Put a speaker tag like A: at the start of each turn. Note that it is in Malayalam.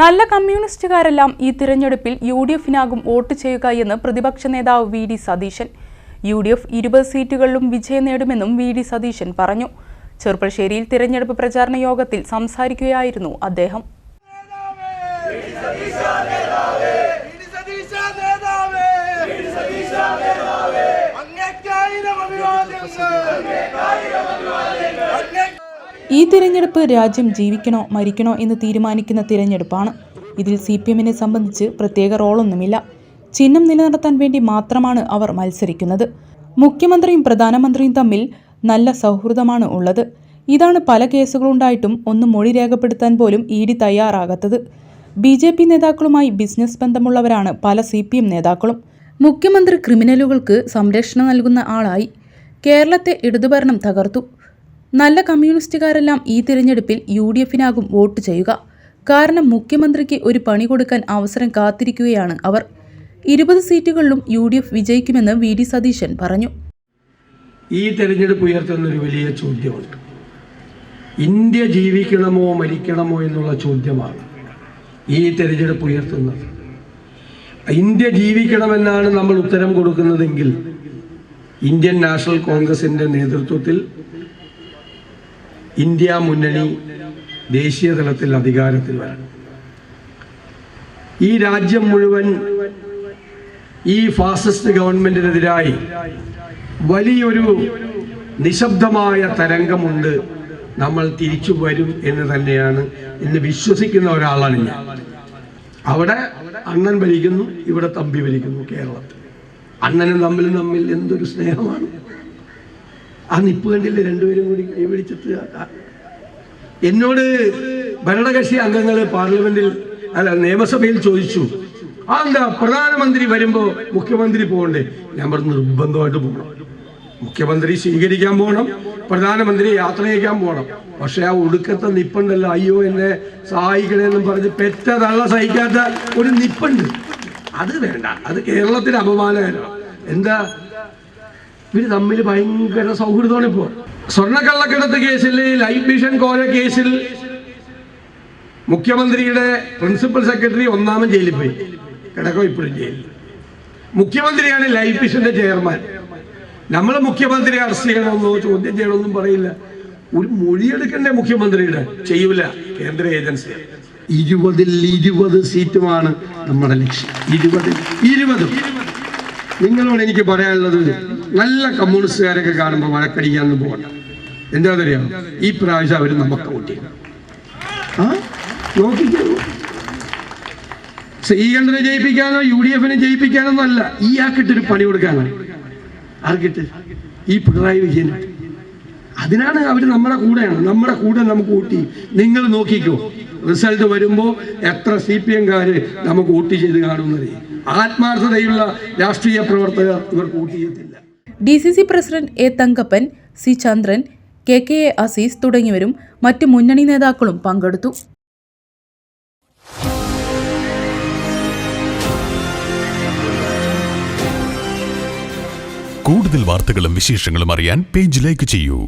A: നല്ല കമ്മ്യൂണിസ്റ്റുകാരെല്ലാം ഈ തിരഞ്ഞെടുപ്പിൽ യു ഡി എഫിനാകും വോട്ട് ചെയ്യുക എന്ന് പ്രതിപക്ഷ നേതാവ് V D Satheesan U D F ഇരുപത് സീറ്റുകളിലും വിജയം നേടുമെന്നും വി ഡി സതീശൻ പറഞ്ഞു ചെറുപ്പശ്ശേരിയിൽ തിരഞ്ഞെടുപ്പ് പ്രചാരണ യോഗത്തിൽ സംസാരിക്കുകയായിരുന്നു അദ്ദേഹം ഈ തിരഞ്ഞെടുപ്പ് രാജ്യം ജീവിക്കണോ മരിക്കണോ എന്ന് തീരുമാനിക്കുന്ന തിരഞ്ഞെടുപ്പാണ് ഇതിൽ സി പി എമ്മിനെ സംബന്ധിച്ച് പ്രത്യേക റോളൊന്നുമില്ല ചിഹ്നം നിലനിർത്താൻ വേണ്ടി മാത്രമാണ് അവർ മത്സരിക്കുന്നത് മുഖ്യമന്ത്രിയും പ്രധാനമന്ത്രിയും തമ്മിൽ നല്ല സൗഹൃദമാണ് ഉള്ളത് ഇതാണ് പല കേസുകളുണ്ടായിട്ടും ഒന്ന് മൊഴി രേഖപ്പെടുത്താൻ പോലും ഇ ഡി തയ്യാറാകാത്തത് ബി ജെ പി നേതാക്കളുമായി ബിസിനസ് ബന്ധമുള്ളവരാണ് പല സി പി എം നേതാക്കളും മുഖ്യമന്ത്രി ക്രിമിനലുകൾക്ക് സംരക്ഷണം നൽകുന്ന ആളായി കേരളത്തെ ഇടതുഭരണം തകർത്തു നല്ല കമ്മ്യൂണിസ്റ്റുകാരെല്ലാം ഈ തിരഞ്ഞെടുപ്പിൽ യു ഡി എഫിനാകും വോട്ട് ചെയ്യുക കാരണം മുഖ്യമന്ത്രിക്ക് ഒരു പണി കൊടുക്കാൻ അവസരം കാത്തിരിക്കുകയാണ് അവർ ഇരുപത് സീറ്റുകളിലും യു ഡി എഫ് വിജയിക്കുമെന്ന് വി ഡി സതീശൻ പറഞ്ഞു
B: ഈ തെരഞ്ഞെടുപ്പ് ഉയർത്തുന്നൊരു വലിയ ചോദ്യമുണ്ട് ഇന്ത്യ ജീവിക്കണമോ മരിക്കണമോ എന്നുള്ള ചോദ്യമാണ് ഈ തെരഞ്ഞെടുപ്പ് ഉയർത്തുന്നത് ഇന്ത്യ ജീവിക്കണമെന്നാണ് നമ്മൾ ഉത്തരം കൊടുക്കുന്നതെങ്കിൽ ഇന്ത്യൻ നാഷണൽ കോൺഗ്രസിൻ്റെ നേതൃത്വത്തിൽ ഇന്ത്യ മുന്നണി ദേശീയ തലത്തിൽ അധികാരത്തിൽ വരണം ഈ രാജ്യം മുഴുവൻ ഈ ഫാസിസ്റ്റ് ഗവൺമെന്റിനെതിരായി വലിയൊരു നിശബ്ദമായ തരംഗമുണ്ട് നമ്മൾ തിരിച്ചു വരും എന്ന് തന്നെയാണ് ഇന്ന് വിശ്വസിക്കുന്ന ഒരാളാണ് ഞാൻ അവിടെ അണ്ണൻ ഭരിക്കുന്നു ഇവിടെ തമ്പി ഭരിക്കുന്നു കേരളത്തിൽ അണ്ണനും തമ്മിലും തമ്മിൽ എന്തൊരു സ്നേഹമാണ് ആ നിപ്പ് കണ്ടില്ല രണ്ടുപേരും കൂടി കൈപിടിച്ചിട്ട് എന്നോട് ഭരണകക്ഷി അംഗങ്ങൾ പാർലമെന്റിൽ അല്ല നിയമസഭയിൽ ചോദിച്ചു ആ എന്താ പ്രധാനമന്ത്രി വരുമ്പോ മുഖ്യമന്ത്രി പോകണ്ടേ ഞാൻ പറഞ്ഞ് നിർബന്ധമായിട്ട് പോകണം മുഖ്യമന്ത്രി സ്വീകരിക്കാൻ പോകണം പ്രധാനമന്ത്രി യാത്ര ചെയ്യാൻ പോകണം പക്ഷെ ആ ഒടുക്കത്തെ നിപ്പുണ്ടല്ലോ അയ്യോ എന്നെ സഹായിക്കണേ പറഞ്ഞ് പെറ്റതള്ള സഹിക്കാത്ത ഒരു നിപ്പുണ്ട് അത് വേണ്ട അത് കേരളത്തിന് അപമാനമല്ല എന്താ ഇവര് തമ്മിൽ ഭയങ്കര സൗഹൃദമാണ് ഇപ്പോ സ്വർണ്ണക്കള്ളക്കിടത്ത് കേസിൽ ലൈഫ് മിഷൻ കോല കേസിൽ മുഖ്യമന്ത്രിയുടെ പ്രിൻസിപ്പൽ സെക്രട്ടറി ഒന്നാമൻ ജയിലിൽ പോയി കിടക്കോ ഇപ്പോഴും ജയിലിൽ മുഖ്യമന്ത്രിയാണ് ലൈഫ് മിഷന്റെ ചെയർമാൻ നമ്മൾ മുഖ്യമന്ത്രി അറസ്റ്റ് ചെയ്യണമെന്നോ ചോദ്യം ചെയ്യണമെന്നും പറയില്ല ഒരു മൊഴിയെടുക്കണ്ടേ മുഖ്യമന്ത്രിയുടെ ചെയ്യൂല കേന്ദ്ര ഏജൻസി ഇരുപതിൽ ഇരുപത് സീറ്റുമാണ് നമ്മുടെ ലക്ഷ്യം ഇരുപതിൽ ഇരുപതും നിങ്ങളോട് എനിക്ക് പറയാനുള്ളത് നല്ല കമ്മ്യൂണിസ്റ്റുകാരൊക്കെ കാണുമ്പോൾ മഴക്കടിക്കാന്ന് പോകണം എന്താ പറയുക ഈ പ്രാവശ്യം അവർ നമുക്ക് വോട്ട് ചെയ്യും ആ ജയിപ്പിക്കാനോ യു ഡി എഫിനെ ജയിപ്പിക്കാനോ അല്ല ഈ ആക്കിട്ടൊരു പണി കൊടുക്കാനാണ് ആർക്കിട്ട് ഈ പിണറായി വിജയൻ അതിനാണ് അവർ നമ്മുടെ കൂടെയാണ് നമ്മുടെ കൂടെ നമുക്ക് ഊട്ടി നിങ്ങൾ നോക്കിക്കോ റിസൾട്ട് വരുമ്പോൾ എത്ര സി പി എംകാർ നമുക്ക് ഊട്ടി ചെയ്ത് കാണുമെന്നറിയാം ആത്മാർത്ഥതയുള്ള രാഷ്ട്രീയ പ്രവർത്തകർ ഇവർക്ക് ഊട്ടി ചെയ്യത്തില്ല
A: D C C president A Thankappan C Chandran K K A Azeez തുടങ്ങിയവരും മറ്റ് മുന്നണി നേതാക്കളും പങ്കെടുത്തു കൂടുതൽ വാർത്തകളും വിശേഷങ്ങളും അറിയാൻ പേജ് ലൈക്ക് ചെയ്യൂ